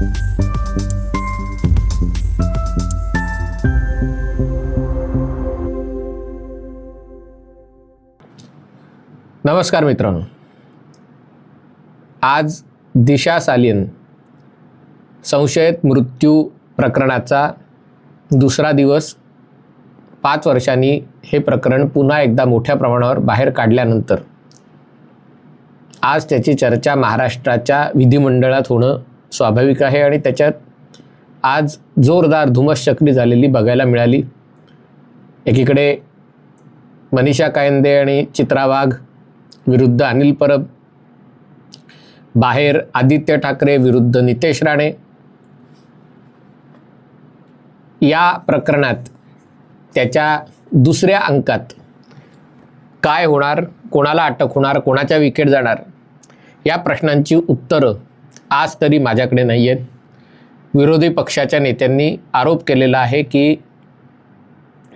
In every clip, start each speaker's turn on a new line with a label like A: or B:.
A: नमस्कार मित्रांनो. आज दिशा सालियन संशयित मृत्यू प्रकरणाचा दुसरा दिवस पाच वर्षांनी हे प्रकरण पुन्हा एकदा मोठ्या प्रमाणावर बाहेर काढल्यानंतर आज त्याची चर्चा महाराष्ट्राच्या विधिमंडळात होणं स्वाभाविक आहे आणि त्याच्यात आज जोरदार धुमश्चक्री झालेली बघायला मिळाली. एकीकडे मनीषा कायंदे आणि चित्रा वाघ विरुद्ध अनिल परब बाहेर आदित्य ठाकरे विरुद्ध नितेश राणे. या प्रकरणात त्याच्या दुसऱ्या अंकात काय होणार कोणाला अटक होणार कोणाच्या विकेट जाणार या प्रश्नांची उत्तरं आज तरी माझ्याकडे नाही आहेत विरोधी पक्षाच्या नेत्यांनी आरोप केलेला आहे की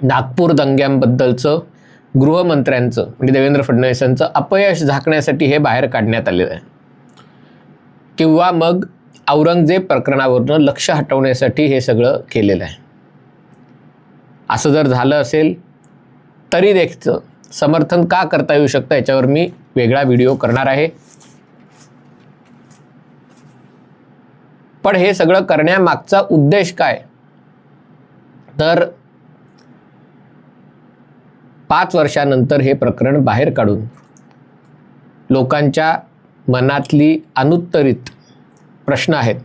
A: नागपूर दंग्यांबद्दलचं गृहमंत्र्यांचं म्हणजे देवेंद्र फडणवीसांचं अपयश झाकण्यासाठी हे बाहेर काढण्यात आलेलं आहे. किंवा मग औरंगजेब प्रकरणावरनं लक्ष हटवण्यासाठी हे सगळं केलेलं आहे. असं जर झालं असेल तरी देखचं समर्थन का करता येऊ शकतं याच्यावर मी वेगळा व्हिडिओ करणार आहे. पण हे सगळं करण्यामागचा उद्देश काय? तर पाच वर्षानंतर हे प्रकरण बाहेर काढून लोकांच्या मनातली अनुत्तरित प्रश्न आहेत.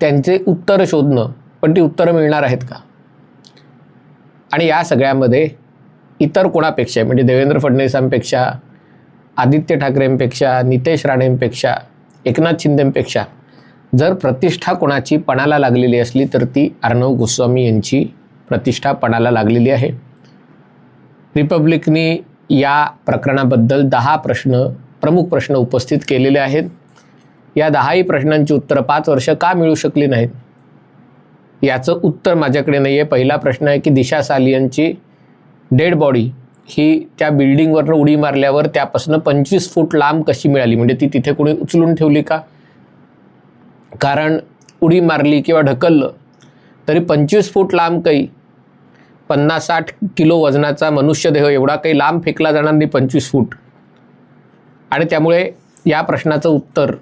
A: त्यांचे उत्तर शोधणं पण ती उत्तरं मिळणार आहेत का? आणि या सगळ्यामध्ये इतर कोणापेक्षा म्हणजे देवेंद्र फडणवीसांपेक्षा आदित्य ठाकरेंपेक्षा नितेश राणेंपेक्षा एकनाथ शिंदेंपेक्षा जर प्रतिष्ठा कोणाची पणाला लागलेली असली तर ती अर्णव गोस्वामी यांची प्रतिष्ठा पणाला लागलेली आहे. रिपब्लिकने या प्रकरणाबद्दल दहा प्रश्न प्रमुख प्रश्न उपस्थित केलेले आहेत. या दहाही प्रश्नांची उत्तरं पाच वर्ष का मिळू शकली नाहीत? याचं उत्तर माझ्याकडे नाही आहे पहिला प्रश्न आहे की दिशा सालियनची डेड बॉडी ही त्या बिल्डिंगवरनं उडी मारल्यावर त्यापासून पंचवीस फूट लांब कशी मिळाली? म्हणजे ती तिथे कोणी उचलून ठेवली का? कारण उडी मारली किंवा ढकललं तरी पंचवीस फूट लांब काही पन्नास साठ किलो वजनाचा मनुष्यदेह एवढा काही लांब फेकला जाणार नाही पंचवीस फूट. आणि त्यामुळे या प्रश्नाचं उत्तर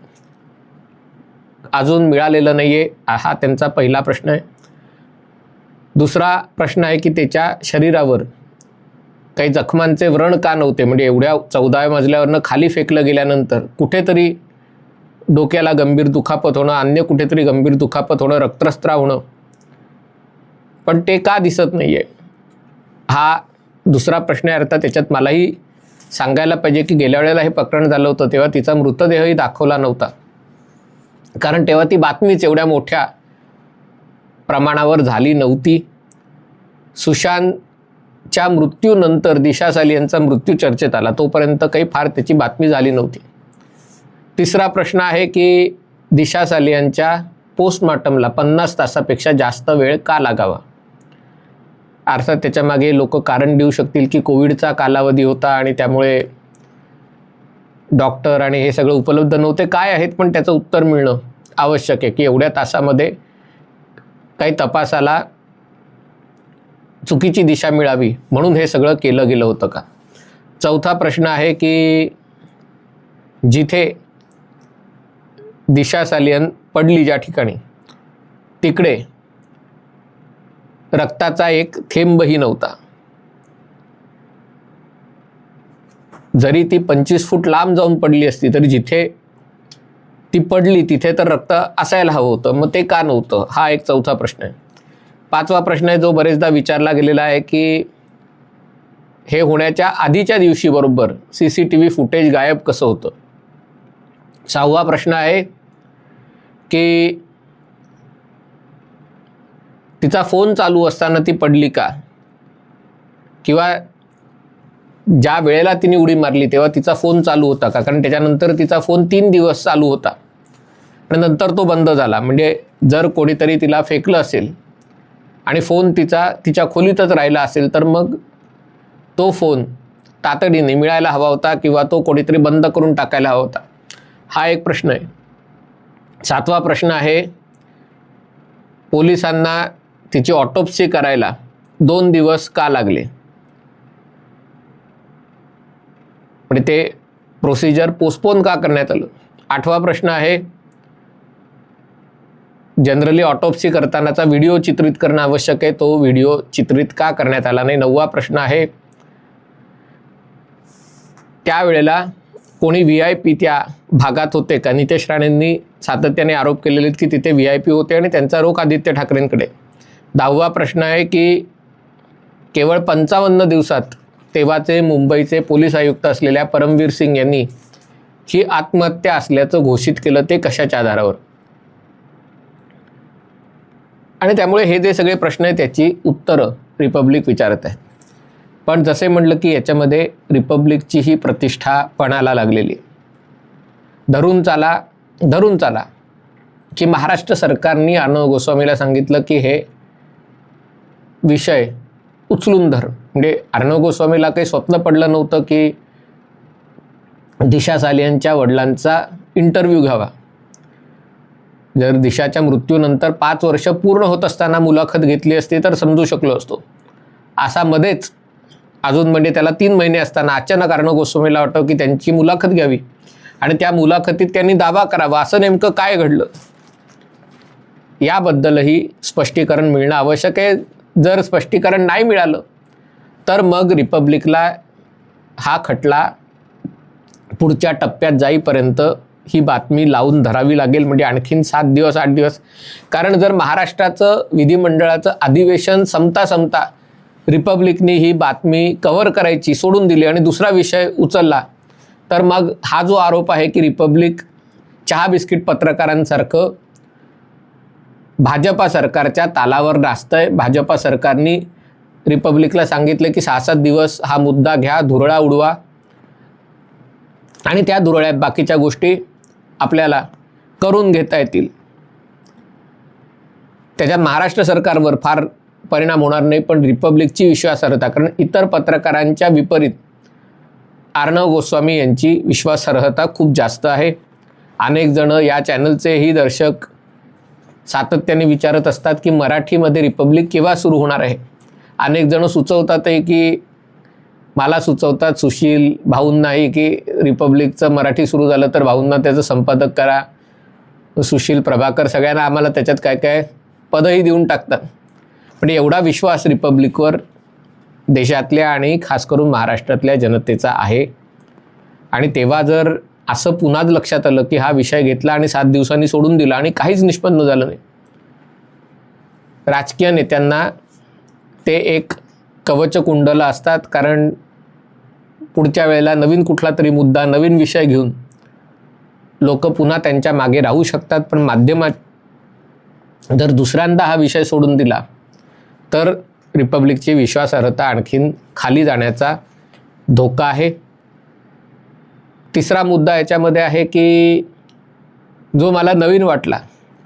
A: अजून मिळालेलं नाही आहे हा त्यांचा पहिला प्रश्न आहे. दुसरा प्रश्न आहे की त्याच्या शरीरावर काही जखमांचे व्रण का नव्हते? म्हणजे एवढ्या चौदाव्या मजल्यावरनं खाली फेकलं गेल्यानंतर कुठेतरी डोक्याला गंभीर दुखापत होणं अन्य कुठेतरी गंभीर दुखापत होणं रक्तस्त्राव होणं. पण ते का दिसत नाही आहे हा दुसरा प्रश्न आहे. अर्थात त्याच्यात मलाही सांगायला पाहिजे की गेल्या वेळेला हे प्रकरण झालं होतं तेव्हा तिचा मृतदेहही दाखवला नव्हता. कारण तेव्हा ती बातमीच एवढ्या मोठ्या प्रमाणावर झाली नव्हती. सुशांतच्या मृत्यूनंतर दिशा साली यांचा मृत्यू चर्चेत आला. तोपर्यंत काही फार त्याची बातमी झाली नव्हती. तिसरा प्रश्न आहे की दिशा साली यांच्या पोस्टमॉर्टमला पन्नास तासापेक्षा जास्त वेळ का लागावा? अर्थात त्याच्यामागे लोक कारण देऊ शकतील की कोविडचा कालावधी होता आणि त्यामुळे डॉक्टर आणि हे सगळं उपलब्ध नव्हते. काय आहेत पण त्याचं उत्तर मिळणं आवश्यक आहे की एवढ्या तासामध्ये काही तपासाला चुकीची दिशा मिळावी म्हणून हे सगळं केलं गेलं होतं का? चौथा प्रश्न आहे की जिथे दिशा सालियन पडली ज्या ठिकाणी तिकडे रक्ताचा एक थेंबही नव्हता. जरी ती पंचवीस फूट लांब जाऊन पडली असती तरी जिथे ती पडली तिथे तर रक्त असायला हवं होतं. मग ते का नव्हतं? हा एक चौथा प्रश्न आहे. पाचवा प्रश्न आहे जो बरेचदा विचारला गेलेला आहे की हे होण्याच्या आधीच्या दिवशी बरोबर C C T V footage गायब कसं होतं? सहावा प्रश्न आहे की तिचा फोन चालू असताना ती पडली का? किंवा ज्या वेळेला तिने उडी मारली तेव्हा तिचा फोन चालू होता का? कारण त्याच्यानंतर तिचा फोन तीन दिवस चालू होता. आणि नंतर तो बंद झाला. म्हणजे जर कोणीतरी तिला फेकलं असेल आणि फोन तिचा तिच्या खोलीतच राहिला असेल तर मग तो फोन तातडीने मिळायला हवा होता किंवा तो कोणीतरी बंद करून टाकायला हवा होता? हा एक प्रश्न आहे. सातवा प्रश्न आहे पोलिसांना तिची ऑटोप्सी करायला दोन दिवस का लागले? म्हणजे ते प्रोसिजर पोस्टपोन का करण्यात आलं? आठवा प्रश्न आहे जनरली ऑटोप्सी करतानाचा व्हिडिओ चित्रित करणं आवश्यक आहे तो व्हिडिओ चित्रित का करण्यात आला नाही? नववा प्रश्न आहे त्यावेळेला कोणी व्ही आय पी त्या भागात होते का? नितेश राणेंनी सातत्याने आरोप केलेले आहेत की तिथे व्ही आय पी होते आणि त्यांचा रोख आदित्य ठाकरेंकडे. दहावा प्रश्न आहे की केवळ पंचावन्न दिवसात तेव्हाचे मुंबईचे पोलीस आयुक्त असलेल्या परमवीर सिंग यांनी ही आत्महत्या असल्याचं घोषित केलं ते कशाच्या आधारावर? आणि त्यामुळे हे जे सगळे प्रश्न आहेत त्याची उत्तरं रिपब्लिक विचारत आहे पण जसे म्हटलं की याच्यामध्ये रिपब्लिकची ही प्रतिष्ठा पणाला लागलेली धरून चाला धरून चाला की महाराष्ट्र सरकारने अर्णव गोस्वामीला सांगितलं की हे विषय उचलून धर. म्हणजे अर्णव गोस्वामीला काही स्वप्न पडलं नव्हतं की दिशा सालियांच्या वडिलांचा इंटरव्ह्यू घ्यावा. जर दिशाच्या मृत्यूनंतर पाच वर्ष पूर्ण होत असताना मुलाखत घेतली असती तर समजू शकलो असतो. असा मध्येच अजून म्हणजे त्याला तीन महिने असताना अचानक अर्णव गोस्वामीला वाटतं की त्यांची मुलाखत घ्यावी. आणि त्या मुलाखतीत त्यांनी दावा करावा. असं नेमकं काय घडलं? याबद्दलही स्पष्टीकरण मिळणं आवश्यक आहे. जर स्पष्टीकरण नाही मिळालं तर मग रिपब्लिकला हा खटला पुढच्या टप्प्यात जाईपर्यंत ही बातमी लावून धरावी लागेल. म्हणजे आणखीन सात दिवस आठ दिवस. कारण जर महाराष्ट्राचं विधिमंडळाचं अधिवेशन संपता संपता रिपब्लिकने ही बातमी कव्हर करायची सोडून दिली आणि दुसरा विषय उचलला. तर मग हा जो आरोप आहे की रिपब्लिक चहा बिस्किट पत्रकारांसारखं भाजपा सरकारच्या तालावर नाचतंय भाजपा सरकारनी रिपब्लिकला सांगितलं की सहा सात दिवस हा मुद्दा घ्या धुरळा उडवा. आणि त्या धुरळ्यात बाकीच्या गोष्टी आपल्याला करून घेता येतील. त्याच्यात महाराष्ट्र सरकारवर फार परिणाम होणार नाही पण रिपब्लिकची विश्वासार्हता कारण इतर पत्रकारांच्या विपरीत अर्णव गोस्वामी यांची विश्वासार्हता खूप जास्त आहे. अनेक जण या चॅनलचेही दर्शक सातत्याने विचारत असतात की मराठीमध्ये रिपब्लिक केव्हा सुरू होणार आहे? अनेक जण सुचवतातही की मला सुचवतात सुशील भाऊंनाही की रिपब्लिकचं मराठी सुरू झालं तर भाऊंना त्याचं संपादक करा. सुशील प्रभाकर सगळ्यांना आम्हाला त्याच्यात काय काय पदही देऊन टाकतात. पण एवढा विश्वास रिपब्लिकवर देशातल्या आणि खास करून महाराष्ट्रातल्या जनतेचा आहे. आणि तेव्हा जर असं पुन्हाच लक्षात आलं की हा विषय घेतला आणि सात दिवसांनी सोडून दिला आणि काहीच निष्पन्न झालं नाही. राजकीय नेत्यांना ते एक कवच कुंडलं असतात कारण पुढच्या वेळेला नवीन कुठला तरी मुद्दा नवीन विषय घेऊन लोक पुन्हा त्यांच्या मागे राहू शकतात. पण माध्यमात जर दुसऱ्यांदा हा विषय सोडून दिला तर रिपब्लिकची विश्वासार्हता आणखीन खाली जाण्याचा धोका आहे. तिसरा मुद्दा याच्यामध्ये आहे की जो मला नवीन वाटला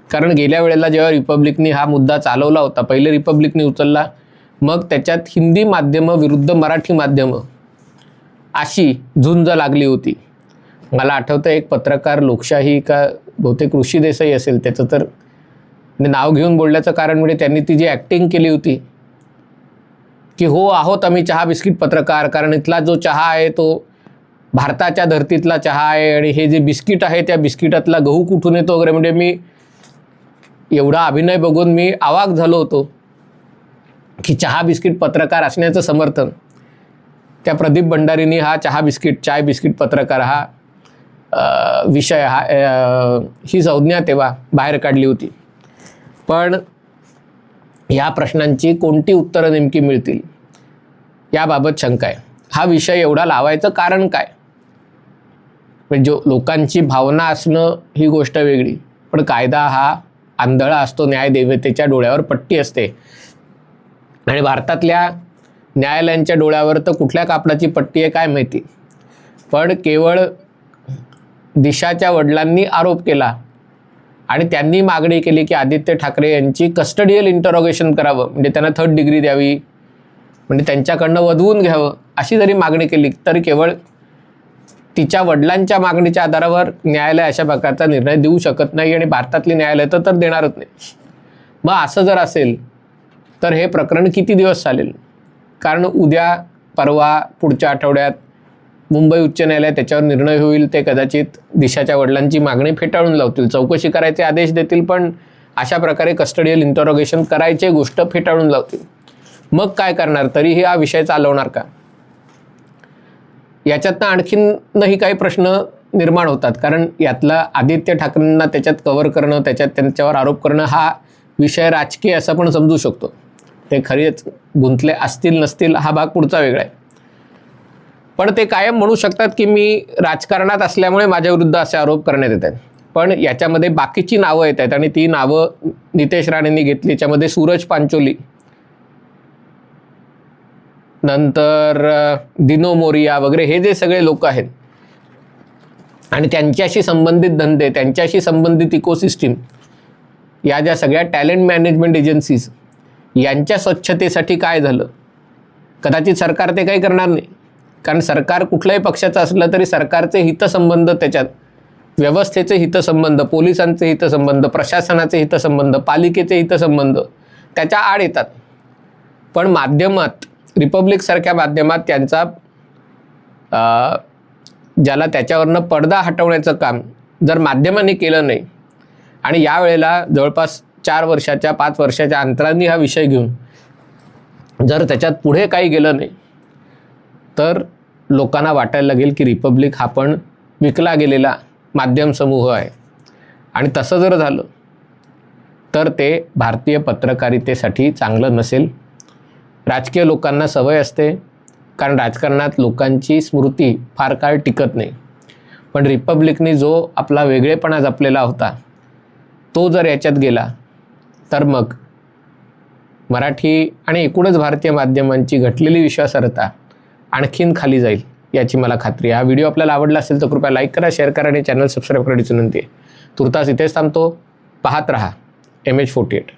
A: कारण गेल्या वेळेला जेव्हा रिपब्लिकनी हा मुद्दा चालवला होता पहिले रिपब्लिकनी उचलला मग त्याच्यात हिंदी माध्यमं विरुद्ध मराठी माध्यमं अशी झुंज लागली होती. मला आठवतं एक पत्रकार लोकशाही का बहुतेक ऋषी देसाई असेल त्याचं तर म्हणजे नाव घेऊन बोलण्याचं कारण म्हणजे त्यांनी ती जी ॲक्टिंग केली होती की हो आहोत आम्ही चहा बिस्किट पत्रकार कारण इथला जो चहा आहे तो भारताच्या धर्तीतला चहा आहे आणि हे जे बिस्किट आहे त्या बिस्किटातला गहू कुठून येतो वगैरे म्हणजे मी एवढा अभिनय बघून मी आवाक झालो होतो की चहा बिस्किट पत्रकार असण्याचं समर्थन. त्या प्रदीप भंडारींनी हा चहा बिस्किट चाय बिस्किट पत्रकार हा विषय हा ही संज्ञा तेव्हा बाहेर काढली होती. पण या प्रश्नांची कोणती उत्तरं नेमकी मिळतील? याबाबत शंका आहे. हा विषय एवढा लावायचं कारण काय? म्हणजे लोकांची भावना असणं ही गोष्ट वेगळी. पण कायदा हा आंधळा असतो न्यायदेवतेच्या डोळ्यावर पट्टी असते. आणि भारतातल्या न्यायालयांच्या डोळ्यावर तर कुठल्या कापडाची पट्टी आहे काय माहिती? पण केवळ दिशाच्या वडिलांनी आरोप केला आणि त्यांनी मागणी केली की आदित्य ठाकरे यांची कस्टडियल इंटरोगेशन करावं. म्हणजे त्यांना थर्ड डिग्री द्यावी. म्हणजे त्यांच्याकडनं वधवून घ्यावं. अशी जरी मागणी केली तरी केवळ तिच्या वडिलांच्या मागणीच्या आधारावर न्यायालय अशा प्रकारचा निर्णय देऊ शकत नाही आणि भारतातली न्यायालय तर तर देणारच नाही. मग असं जर असेल तर हे प्रकरण किती दिवस चालेल? कारण उद्या परवा पुढच्या आठवड्यात मुंबई उच्च न्यायालय त्याच्यावर निर्णय होईल ते कदाचित दिशाच्या वडिलांची मागणी फेटाळून लावतील. चौकशी करायचे आदेश देतील पण अशा प्रकारे कस्टडियल इंटरोगेशन करायचे गोष्ट फेटाळून लावतील. मग काय करणार? तरीही हा विषय चालवणार का? याच्यातनं आणखीनही काही प्रश्न निर्माण होतात कारण यातला आदित्य ठाकरेंना त्याच्यात कव्हर करणं त्याच्यात त्यांच्यावर आरोप करणं हा विषय राजकीय असं पण समजू शकतो. ते खरेच गुंतले असतील नसतील हा भाग पुढचा वेगळा आहे. पण ते कायम म्हणू शकतात की मी राजकारणात असल्यामुळे माझ्या विरुद्ध असे आरोप करण्यात येत आहेत. पण याच्यामध्ये बाकीची नावं येत आहेत आणि ती नावं नितेश राणेंनी घेतली याच्यामध्ये सूरज पांचोली नंतर दिनो मोरिया वगैरे हे जे सगळे लोक आहेत. आणि त्यांच्याशी संबंधित धंदे त्यांच्याशी संबंधित इकोसिस्टीम या ज्या सगळ्या टॅलेंट मॅनेजमेंट एजन्सीज यांच्या स्वच्छतेसाठी काय झालं? कदाचित सरकार ते काही करणार नाही. कारण सरकार कुठल्याही पक्षाचं असलं तरी सरकारचे हितसंबंध त्याच्यात व्यवस्थेचे हितसंबंध पोलिसांचे हितसंबंध प्रशासनाचे हितसंबंध पालिकेचे हितसंबंध त्याच्या आड येतात. पण माध्यमात रिपब्लिकसारख्या माध्यमात त्यांचा ज्याला त्याच्यावरनं पडदा हटवण्याचं काम जर माध्यमांनी केलं नाही आणि यावेळेला जवळपास चार वर्षाच्या पाच वर्षाच्या अंतरांनी हा विषय घेऊन जर त्याच्यात पुढे काही गेलं नाही तर लोकांना वाटायला लागेल की रिपब्लिक हा पण विकला गेलेला माध्यम समूह आहे. आणि तसं जर झालं तर ते भारतीय पत्रकारितेसाठी चांगलं नसेल. राजकीय लोकांना सवय असते कारण राजकारणात लोकांची स्मृती फार काळ टिकत नाही. पण रिपब्लिकने जो आपला वेगळेपणा जपलेला होता तो जर याच्यात गेला तर मग मराठी आणि एकूणच भारतीय माध्यमांची घटलेली विश्वासार्हता आणखीन खाली जाईल याची मला खात्री हा व्हिडिओ आपल्याला आवडला असेल तर कृपया लाईक करा शेअर करा आणि चॅनल सबस्क्राईब करण्याची विनंती आहे. तुर्तास इथेच थांबतो. पाहत रहा. M H forty eight